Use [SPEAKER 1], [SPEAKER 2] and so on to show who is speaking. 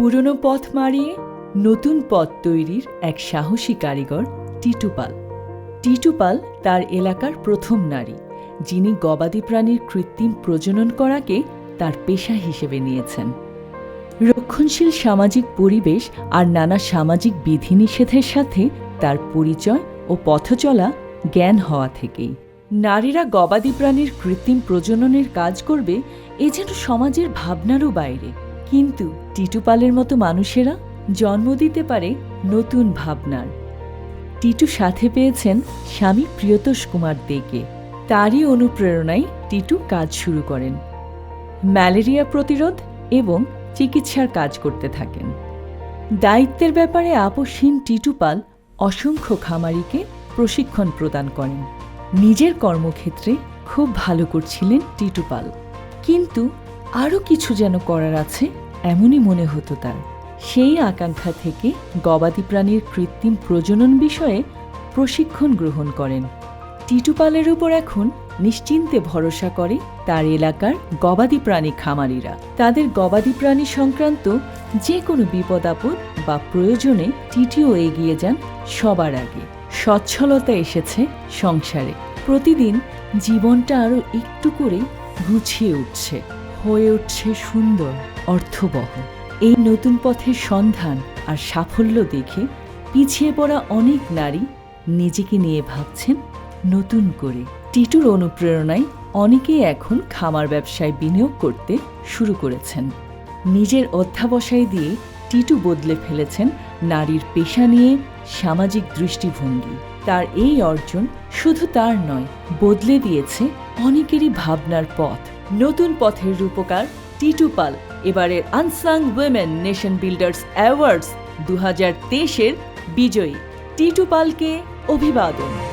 [SPEAKER 1] পুরনো পথ মারিয়ে নতুন পথ তৈরির এক সাহসী কারিগর টিটুপাল। টিটুপাল তার এলাকার প্রথম নারী, যিনি গবাদি প্রাণীর কৃত্রিম প্রজনন করাকে তার পেশা হিসেবে নিয়েছেন। রক্ষণশীল সামাজিক পরিবেশ আর নানা সামাজিক বিধিনিষেধের সাথে তার পরিচয় ও পথচলা জ্ঞান হওয়া থেকেই। নারীরা গবাদি প্রাণীর কৃত্রিম প্রজননের কাজ করবে এ যেন সমাজের ভাবনারও বাইরে। কিন্তু টিটুপালের মতো মানুষেরা জন্ম দিতে পারে নতুন ভাবনার। টিটু সাথে পেয়েছেন স্বামী প্রিয়তোষ কুমার দেকে। তারই অনুপ্রেরণায় টিটু কাজ শুরু করেন। ম্যালেরিয়া প্রতিরোধ এবং চিকিৎসার কাজ করতে থাকেন। দায়িত্বের ব্যাপারে আপসহীন টিটুপাল অসংখ্য খামারিকে প্রশিক্ষণ প্রদান করেন। নিজের কর্মক্ষেত্রে খুব ভালো করছিলেন টিটুপাল। কিন্তু আরও কিছু যেন করার আছে এমনই মনে হতো তার। সেই আকাঙ্ক্ষা থেকে গবাদি প্রাণীর কৃত্রিম প্রজনন বিষয়ে প্রশিক্ষণ গ্রহণ করেন। টিটুপালের উপর এখন নিশ্চিন্তে ভরসা করে তার এলাকার গবাদি প্রাণী খামারিরা। তাদের গবাদি প্রাণী সংক্রান্ত যে কোনো বিপদ আপদ বা প্রয়োজনে টিটিও এগিয়ে যান সবার আগে। সচ্ছলতা এসেছে সংসারে। প্রতিদিন জীবনটা আরও একটু করে গুছিয়ে উঠছে। হয়ে উঠছে সুন্দর অর্থবহ। এই নতুন পথের সন্ধান আর সাফল্য দেখে পিছিয়ে পড়া অনেক নারী নিজেকে নিয়ে ভাবছেন নতুন করে। টিটুর অনুপ্রেরণায় অনেকেই এখন খামার ব্যবসায় বিনিয়োগ করতে শুরু করেছেন। নিজের অধ্যাবসায় দিয়ে টিটু বদলে ফেলেছেন নারীর পেশা নিয়ে সামাজিক দৃষ্টিভঙ্গি। তার এই অর্জন শুধু তার নয়, বদলে দিয়েছে অনেকেরই ভাবনার পথ। নতুন পথের রূপকার টিটু পাল। এবারের unsung women nation builders awards দু হাজার তেইশের বিজয়ী। টিটু পালকে অভিবাদন।